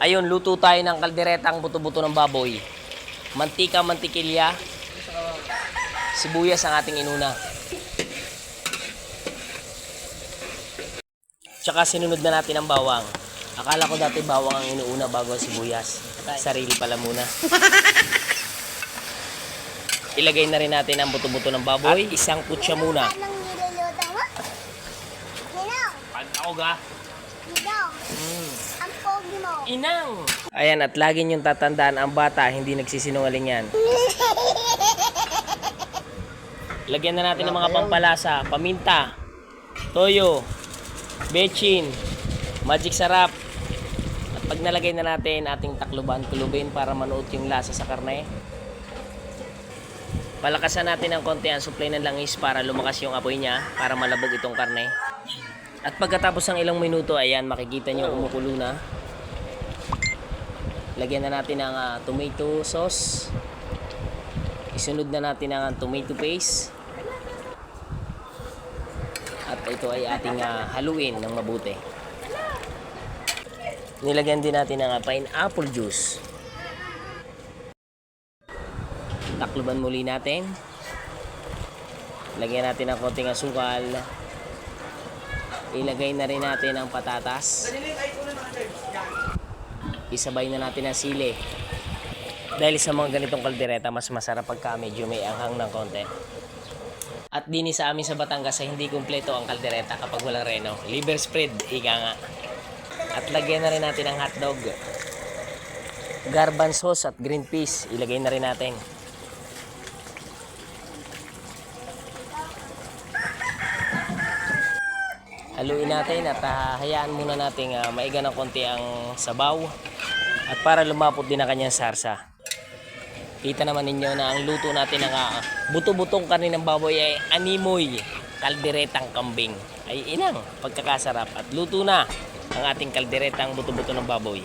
Ayun, luto tayo ng kalderetang buto-buto ng baboy. Mantika, mantikilya. Sibuyas ang ating inuna. Tsaka sinunod na natin ang bawang. Akala ko dati bawang ang inuuna bago ang sibuyas. Sarili pala muna. Ilagay na rin natin ang buto-buto ng baboy. Isang kutsa muna. Pag ako ga. Ninong! Inang! Ayan, at lagi niyong tatandaan ang bata, hindi nagsisinungaling yan. Lagyan na natin ng mga pampalasa, paminta, toyo, bechin, magic sarap. At pag nalagay na natin ating takluban, kulubin para manuot yung lasa sa karne. Palakasan natin ng konti ang supply ng langis para lumakas yung apoy niya, para malabog itong karne. At pagkatapos ng ilang minuto, ayan, makikita nyo umukulo na. Lagyan na natin ng ah, tomato sauce. Isunod na natin ang tomato paste. At ito ay ating ah, haluin ng mabuti. Nilagyan din natin ng ah, pineapple juice. Takluban muli natin. Lagyan natin ng konting asukal. Ilagay na rin natin ang patatas. Isabay na natin ang sili. Dahil sa mga ganitong kaldereta, mas masarap pagka medyo may anghang ng konti. At dini sa amin sa Batangas ay hindi kumpleto ang kaldereta kapag walang reno. Liver spread, ika nga. At lagyan na rin natin ang hotdog. Garban sauce at green peas, ilagay na rin natin. Haluin natin at ah, hayaan muna natin uh, maiga ng konti ang sabaw at para lumapot din ang kanyang sarsa. Kita naman ninyo na ang luto natin ng ah, buto-butong karne ng baboy ay animoy, kalderetang kambing. Ay inang pagkakasarap at luto na ang ating kalderetang buto-buto ng baboy.